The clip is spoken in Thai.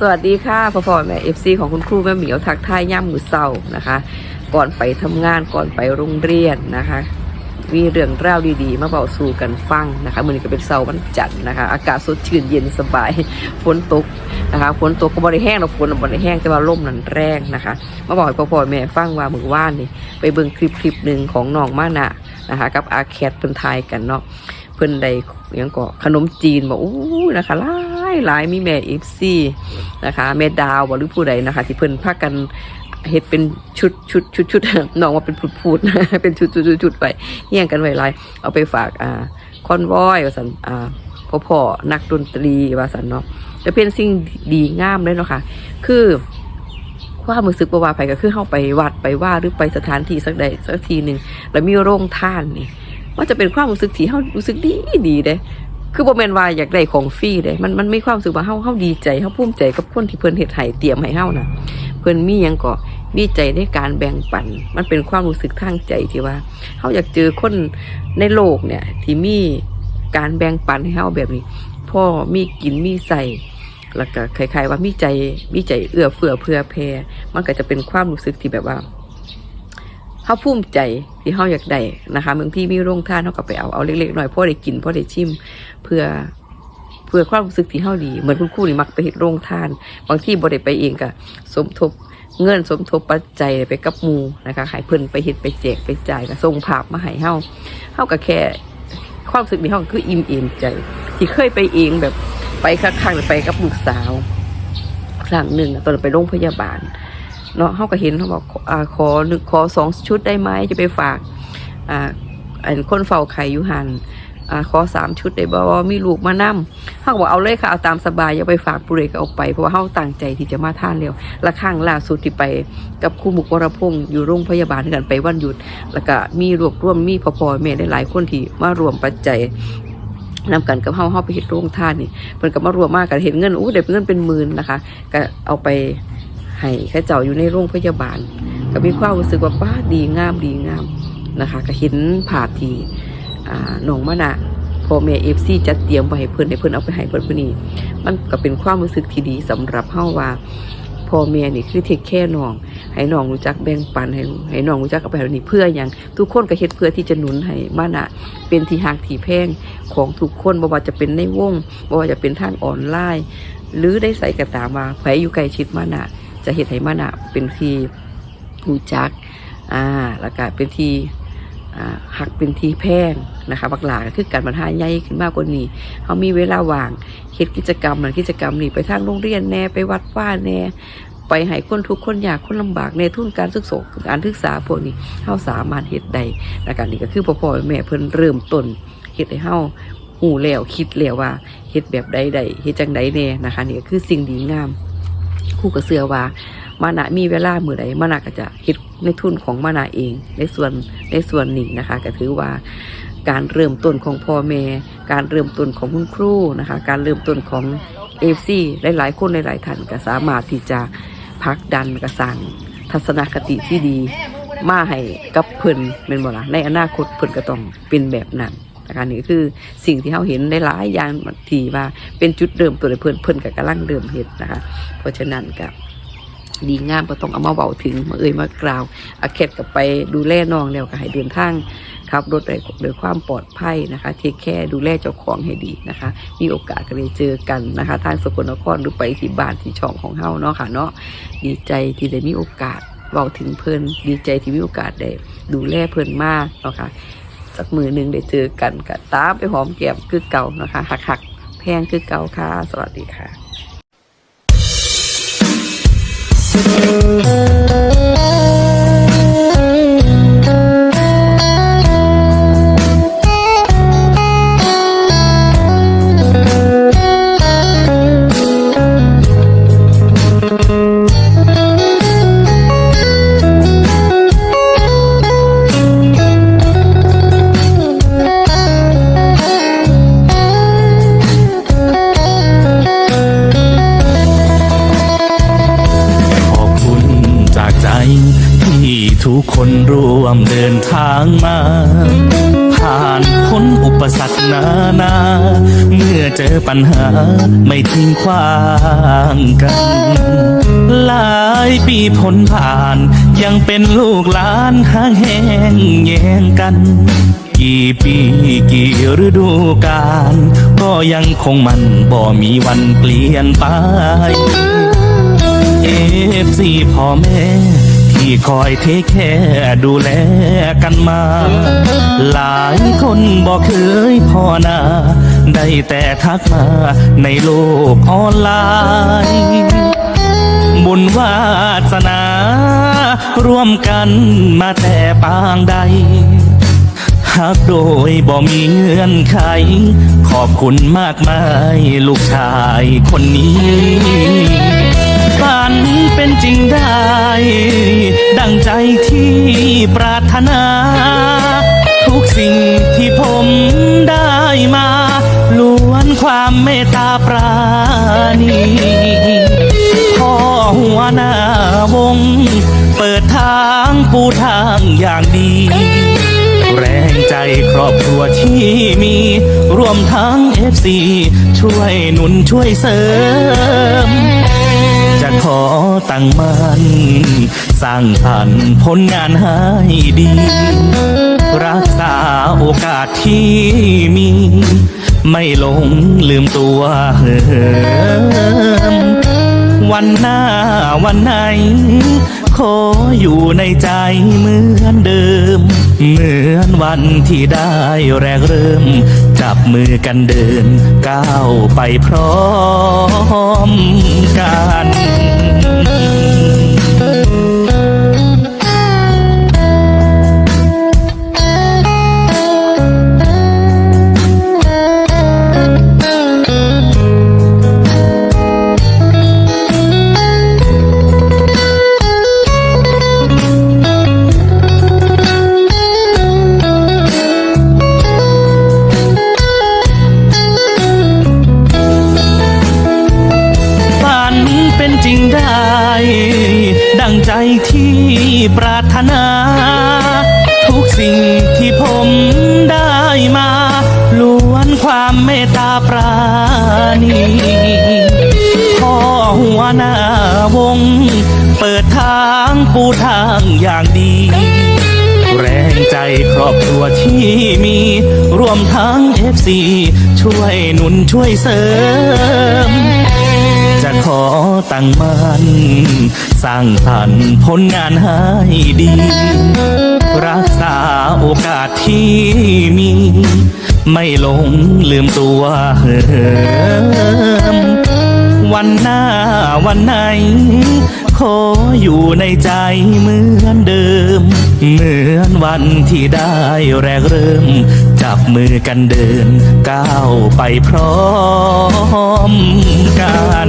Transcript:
สวัสดีค่ะพ่อพ่อแม่เอฟซีของคุณครูแม่เหมียวทักทายย่ำมือเศร้านะคะ ก่อนไปทำงานก่อนไปโรงเรียนนะคะ มีเรื่องราวดีๆ มาเบาสู่กันฟังนะคะมือนี้ก็เป็นเสาร์วันจันทร์นะคะ อากาศสดชื่นเย็นสบายฝนตกนะคะฝนตกก็บริแห้งหรอกฝนบริแห้งแต่ว่าลมนั่นแรงนะคะ มาบอกให้พ่อพ่อแม่ฟังว่ามือว่านนี่ไปเบิ่งคลิปคลิปหนึ่งของน้องมานะนะคะ กับอาแคทเพิ่นทายกันเนาะ เพิ่นได้ยังก็ขนมจีนบอกอู้นะคะหลายหลายมีแม่เอฟซีนะคะแม่ดาวบ่หรือผู้ใดนะคะ ที่เพิ่นพากันเฮ็ดเป็นชุดชุดชุดชุดน้องว่าเป็นพูดพูดเป็นชุดชุดชุดชุดไปเฮี้ยงกันไว้ลายเอาไปฝากอ่าคอนวอยว่าสันอ่าพ่อพ่อนักดนตรีว่าสันเนาะจะเป็นสิ่งดีงามเลยเนาะค่ะ คือความรู้สึกประวาไปก็คือเข้าไปวัดไปว่าหรือไปสถานที่สักใดสักทีหนึ่งแล้วมีโรงท่านนี่ ว่าจะเป็นความรู้สึกที่เฮารู้สึกดีดีเด้คือบ่แม่นว่าอยากได้ของฟรีเด้มันมันไมีความรู้สึกว่าเฮาเฮาดีใจเฮาภูมิใจกับคนที่เพิ่นเฮ็ดให้เตรียมให้เฮาน่ะ เพิ่นมีหยังก็ดีใจในการแบ่งปัน มันเป็นความรู้สึกทางใจที่ว่าเฮาอยากเจอคนในโลกเนี่ย ที่มีการแบ่งปันให้เฮาแบบนี้ พ่อมีกินมีใส่แล้วก็คล้ายๆว่ามีใจมีใจเอื้อเฟื้อเผื่อแผ่มันก็จะเป็นความรู้สึกที่แบบว่า เฮาภูมิใจที่เฮาอยากได้นะคะบางที่มีโรงทานเฮาก็ไปเอาเอาเล็กๆหน่อยพ่อได้กินพ่อได้ชิมเพื่อเพื่อความรู้สึกที่เฮาดีเหมือนคุณครูนี่มักไปเฮ็ดโรงทาน บางที่บ่ได้ไปเองก็สมทบเงินสมทบปัจจัยไปกับมูนะคะให้เพิ่นไปเฮ็ดไปแจกไปจ่ายก็ส่งภาพมาให้เฮาเฮาก็แค่ความรู้สึกนี้เฮาก็คืออิ่มเอมใจ ที่เคยไปเองแบบไปครั้งๆไปกับลูกสาว ครั้งหนึ่งตอนไปโรงพยาบาล เนาะเขาก็เห็นเขาบอกอ่าขอหนึ่งขอสองชุดได้ไหมจะไปฝากอ่าอันคนเฝ้าไข่อยู่หันอ่าขอสามชุดได้บ่ว่ามีลูกมานํเขาบอกเอาเลยค่ะเอาตามสบายอย่าไปฝากปุเรก็เอาไปเพราะว่าเขาตั้งใจที่จะมาท่านเร็วละข้างล่าสุดที่ไปกับครูมุกวรพงศ์อยู่โรงพยาบาลกันไปวันหยุด แล้วก็มีรวบรวมมีพอพอแม่ได้หลายคนที่มารวมปัจจัยนำกันกับเฮาเฮาไปเฮ็ดโรงทานนี่เพิ่นก็มารวมมากกันเห็นเงินอู้ได้เป็นเงินเป็นหมื่นนะคะ ก็เอาไป ให้ข้าเจ้าอยู่ในโรงพยาบาล ก็มีความรู้สึกว่าป้าดีงามดีงามนะคะ ก็เห็นภาพที่อ่าน้องมะนะพ่อแม่เอฟซีจัดเตรียมไว้ให้เพื่อนให้เพื่อนเอาไปให้เพื่อนเพื่อนนี่มันก็เป็นความรู้สึกที่ดีสำหรับเฮาว่าพ่อแม่นี่คือเทคแค่น้อง ให้น้องรู้จักแบ่งปันให้ให้น้องรู้จักเอาไปให้นี่เพื่ออย่างทุกคนก็เฮ็ดเพื่อที่จะหนุนให้มานะเป็นที่หักที่แพงของทุกคนบ่ว่าจะเป็นในวงบ่ว่าจะเป็นทางออนไลน์ หรือได้ใส่กระตามว่าไผอยู่ใกลชิดมานะ จะเห็นให้มันอะเป็นทีหูจักอ่าแล้วก็เป็นทีหักเป็นทีแพงนะคะบักหลาก็คือการบรรทายใหญ่ขึ้นมากกว่านี้เขามีเวลาว่างเฮ็ดกิจกรรมนั้นกิจกรรมนี้ไปทางโรงเรียนแน่ไปวัดว่าแน่ไปให้คนทุกข์คนยากคนลำบากในทุนการศึกษาการศึกษาพวกนี้เฮาสามารถเฮ็ดได้และการนี้ก็คือพ่อพ่อแม่เพิ่นเริ่มต้นเฮ็ดให้เฮาหูแล้วคิดแล้วว่าเฮ็ดแบบใดใดเฮ็ดจังใดแน่นะคะนี่ก็คือสิ่งดีงาม ครู่ก็เสือว่ามานะมีเวลาเมื่อใดมานะก็จะเฮ็ดในทุนของมานะเอง ในส่วนในส่วนนี้นะคะ ก็ถือว่าการเริ่มต้นของพ่อแม่ การเริ่มต้นของคุณครูนะคะ การเริ่มต้นของเอฟซีหลายๆ คนหลายๆท่านก็สามารถที่จะผลักดันกระสังทัศนคติที่ดี มาให้กับเพิ่นเป็นบ่ละในอนาคตเพิ่นก็ต้องเป็นแบบนั้น นะคะนี่คือสิ่งที่เราเห็นได้หลายอย่างทีว่าเป็นจุดเริ่มต้นเพิ่นเพิ่นก็กำลังเริ่มเฮ็ดนะคะ เพราะฉะนั้นก็ดีงามก็ต้องเอามาเบาถึงมาเอ่ยมากล่าวอาเข็ดกับไปดูแลน้องแล้วก็ให้เดินทางขับรถโดยโดยความปลอดภัยนะคะเทคแค่ดูแลเจ้าของให้ดีนะคะ มีโอกาสก็เลยเจอกันนะคะ ทางสกลนครหรือไปที่บ้านที่ช่องของเฮาเนาะค่ะเนาะดีใจที่ได้มีโอกาสเบาถึงเพิ่นดีใจที่มีโอกาสได้ดูแลเพิ่นมากเนาะค่ะ สักมือหนึ่งได้เจอกันกับตามไปหอมแก้มคือเก่านะคะหักหักแพงคือเก่าค่ะ สวัสดีค่ะ คนร่วมเดินทางมา ผ่านพ้นอุปสรรคนานา เมื่อเจอปัญหาไม่ทิ้งขว้างกัน หลายปีพ้นผ่าน ยังเป็นลูกหลานห่างแห้งแย่งกัน กี่ปีกี่ฤดูกาลก็ยังคงมันบ่มีวันเปลี่ยนไปเอฟซีพ่อแม่ ที่คอยเทคแค่ดูแลกันมา หลายคนบอกเคยพ่อนา ได้แต่ทักมาในโลกออนไลน์บุญวาสนา ร่วมกันมาแต่ปางใดหากโดยบ่มีเงื่อนไข ขอบคุณมากมาย ลูกชายคนนี้ ฝันเป็นจริงได้ ดังใจที่ปรารถนา ทุกสิ่งที่ผมได้มาล้วนความเมตตาปราณีพ่อหัวหน้าวง เปิดทางปูทางอย่างดี แรงใจครอบครัวที่มี รวมทั้งเอฟซีช่วยหนุนช่วยเสริม ขอตั้งมันสร้างสรรค์ผลงานให้ดี รักษาโอกาสที่มี ไม่หลงลืมตัวเหิมวันหน้าวันไหน ขออยู่ในใจเหมือนเดิม เหมือนวันที่ได้แรกเริ่ม จับมือกันเดิน ก้าวไปพร้อมกัน ปรารถนา ทุกสิ่งที่ผมได้มาล้วนความเมตตาปราณีพ่อหัวหน้าวง เปิดทางปูทางอย่างดี แรงใจครอบครัวที่มี รวมทั้งเอฟซีช่วยหนุนช่วยเสริม จะขอตั้งมันสร้างสรรค์ผลงานให้ดี รักษาโอกาสที่มี ไม่หลงลืมตัวเหิม วันหน้าวันไหน ขออยู่ในใจเหมือนเดิม เหมือนวันที่ได้แรกเริ่ม จับมือกันเดิน ก้าวไปพร้อมกัน